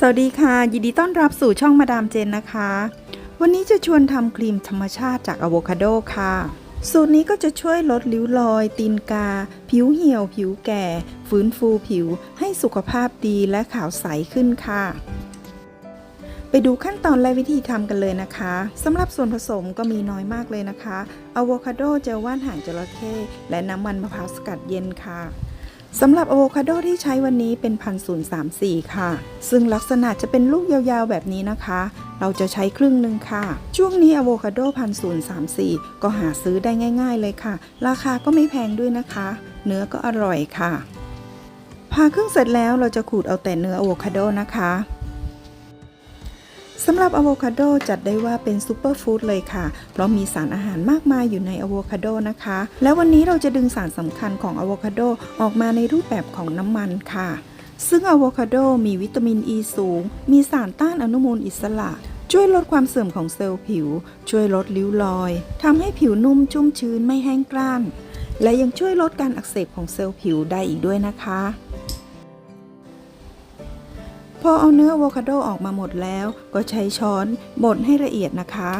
สวัสดีค่ะ ยินดีต้อนรับสู่ช่องมาดามเจนนะคะ วันนี้จะชวนทำครีมธรรมชาติจากอะโวคาโดค่ะ สูตรนี้ก็จะช่วยลดริ้วรอย ตีนกา ผิวเหี่ยว ผิวแก่ ฟื้นฟูผิว ให้สุขภาพดีและขาวใสขึ้นค่ะ ไปดูขั้นตอนและวิธีทำกันเลยนะคะสำหรับส่วนผสมก็มีน้อยมากเลยนะคะอะโวคาโดเจลว่านหางจระเข้และน้ำมันมะพร้าวสกัดเย็นค่ะ สำหรับอะโวคาโดที่ใช้วันนี้เป็นพันศูนย์สามสี่ค่ะ ซึ่งลักษณะจะเป็นลูกยาวๆแบบนี้นะคะ เราจะใช้ครึ่งหนึ่งค่ะ ช่วงนี้อะโวคาโดพันศูนย์สามสี่ก็หาซื้อได้ง่าย ๆ เลยค่ะ ราคาก็ไม่แพงด้วยนะคะ เนื้อก็อร่อยค่ะผ่าครึ่งเสร็จแล้วเราจะขูดเอาแต่เนื้ออะโวคาโดนะคะ สำหรับอะโวคาโดจัดได้ว่าเป็นซูเปอร์ฟู้ดเลยค่ะ เพราะมีสารอาหารมากมายอยู่ในอะโวคาโดนะคะ แล้ววันนี้เราจะดึงสารสำคัญของอะโวคาโดออกมาในรูปแบบของน้ำมันค่ะ ซึ่งอะโวคาโดมีวิตามินอ e ีสูง มีสารต้านอนุมูลอิสระ ช่วยลดความเสื่อมของเซลล์ผิว ช่วยลดริ้วรอยทำให้ผิวนุ่มชุ่มชื้นไม่แห้งกร้าน และยังช่วยลดการอักเสบของเซลล์ผิวได้อีกด้วยนะคะ อเอาเนื้ออะโวคาโดออกมาหมดแล้ว ก็ใช้ช้อนบดให้ละเอียดนะคะ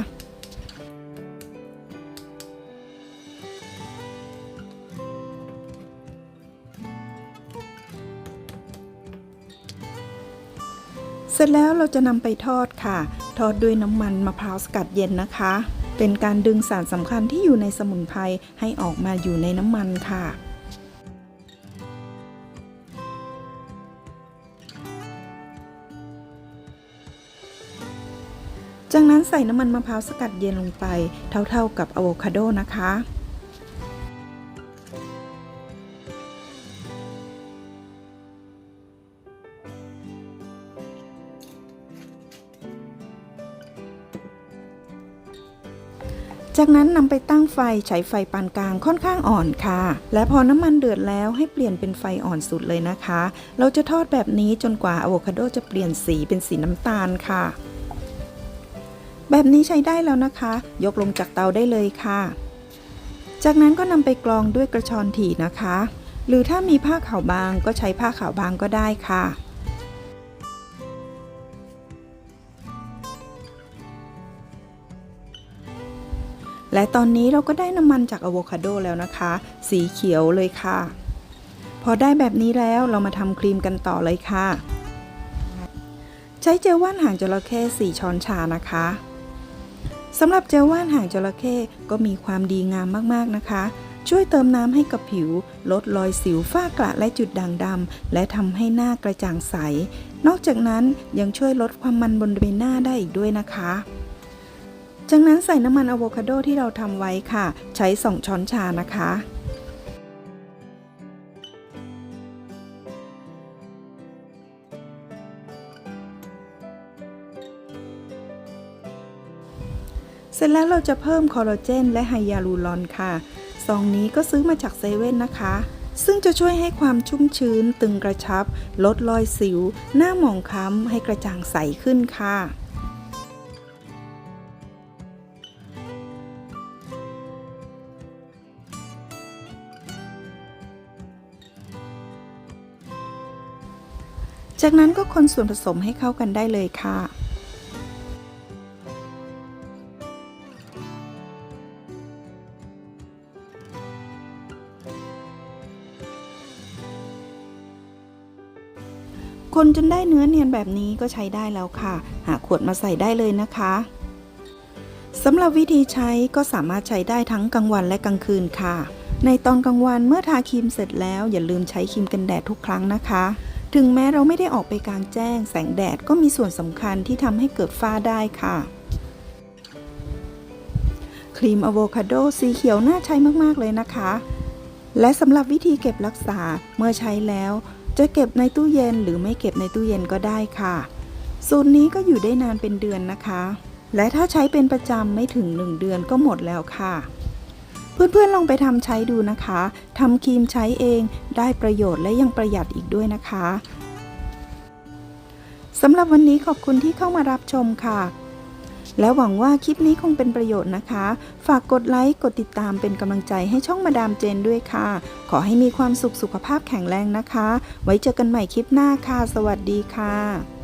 เสร็จแล้วเราจะนำไปทอดค่ะ ทอดด้วยน้ำมันมะพร้าวสกัดเย็นนะคะ เป็นการดึงสารสำคัญที่อยู่ในสมุนไพรให้ออกมาอยู่ในน้ำมันค่ะ จากนั้นใส่น้ำมันมะพร้าวสกัดเย็นลงไป เท่าๆกับอะโวคาโดนะคะจากนั้นนำไปตั้งไฟใช้ไฟปานกลางค่อนข้างอ่อนค่ะ และพอน้ำมันเดือดแล้วให้เปลี่ยนเป็นไฟอ่อนสุดเลยนะคะ เราจะทอดแบบนี้จนกว่าอะโวคาโดจะเปลี่ยนสีเป็นสีน้ำตาลค่ะ แบบนี้ใช้ได้แล้วนะคะ ยกลงจากเตาได้เลยค่ะ จากนั้นก็นำไปกรองด้วยกระชอนถี่นะคะ หรือถ้ามีผ้าขาวบางก็ใช้ผ้าขาวบางก็ได้ค่ะและตอนนี้เราก็ได้น้ำมันจากอะโวคาโดแล้วนะคะ สีเขียวเลยค่ะ พอได้แบบนี้แล้วเรามาทำครีมกันต่อเลยค่ะ ใช้เจลว่านหางจระเข้4ช้อนชานะคะ สำหรับเจลว่านหางจระเข้ก็มีความดีงามมากๆนะคะ ช่วยเติมน้ำให้กับผิว ลดรอยสิวฝ้ากระและจุดด่างดำและทำให้หน้ากระจ่างใส นอกจากนั้นยังช่วยลดความมันบนใบหน้าได้อีกด้วยนะคะจากนั้นใส่น้ำมันอะโวคาโดที่เราทำไว้ค่ะ ใช้ 2 ช้อนชานะคะ เสร็จแล้วเราจะเพิ่มคอลลาเจนและไฮยาลูรอนค่ะ ซองนี้ก็ซื้อมาจากเซเว่นนะคะ ซึ่งจะช่วยให้ความชุ่มชื้น ตึงกระชับ ลดรอยสิว หน้าหมองคล้ำให้กระจ่างใสขึ้นค่ะจากนั้นก็คนส่วนผสมให้เข้ากันได้เลยค่ะ คนจนได้เนื้อเนียนแบบนี้ก็ใช้ได้แล้วค่ะ หาขวดมาใส่ได้เลยนะคะสำหรับวิธีใช้ก็สามารถใช้ได้ทั้งกลางวันและกลางคืนค่ะ ในตอนกลางวันเมื่อทาครีมเสร็จแล้วอย่าลืมใช้ครีมกันแดดทุกครั้งนะคะ ถึงแม้เราไม่ได้ออกไปกลางแจ้ง แสงแดดก็มีส่วนสำคัญที่ทำให้เกิดฝ้าได้ค่ะ ครีมอะโวคาโดสีเขียวน่าใช้มากๆเลยนะคะ และสำหรับวิธีเก็บรักษาเมื่อใช้แล้ว จะเก็บในตู้เย็นหรือไม่เก็บในตู้เย็นก็ได้ค่ะ สูตรนี้ก็อยู่ได้นานเป็นเดือนนะคะ และถ้าใช้เป็นประจำไม่ถึง 1 เดือนก็หมดแล้วค่ะ เพื่อนๆลองไปทำใช้ดูนะคะทำครีมใช้เองได้ประโยชน์และยังประหยัดอีกด้วยนะคะสำหรับวันนี้ขอบคุณที่เข้ามารับชมค่ะ และหวังว่าคลิปนี้คงเป็นประโยชน์นะคะ ฝากกดไลค์ กดติดตามเป็นกำลังใจให้ช่องมาดามเจนด้วยค่ะ ขอให้มีความสุขสุขภาพแข็งแรงนะคะ ไว้เจอกันใหม่คลิปหน้าค่ะ สวัสดีค่ะ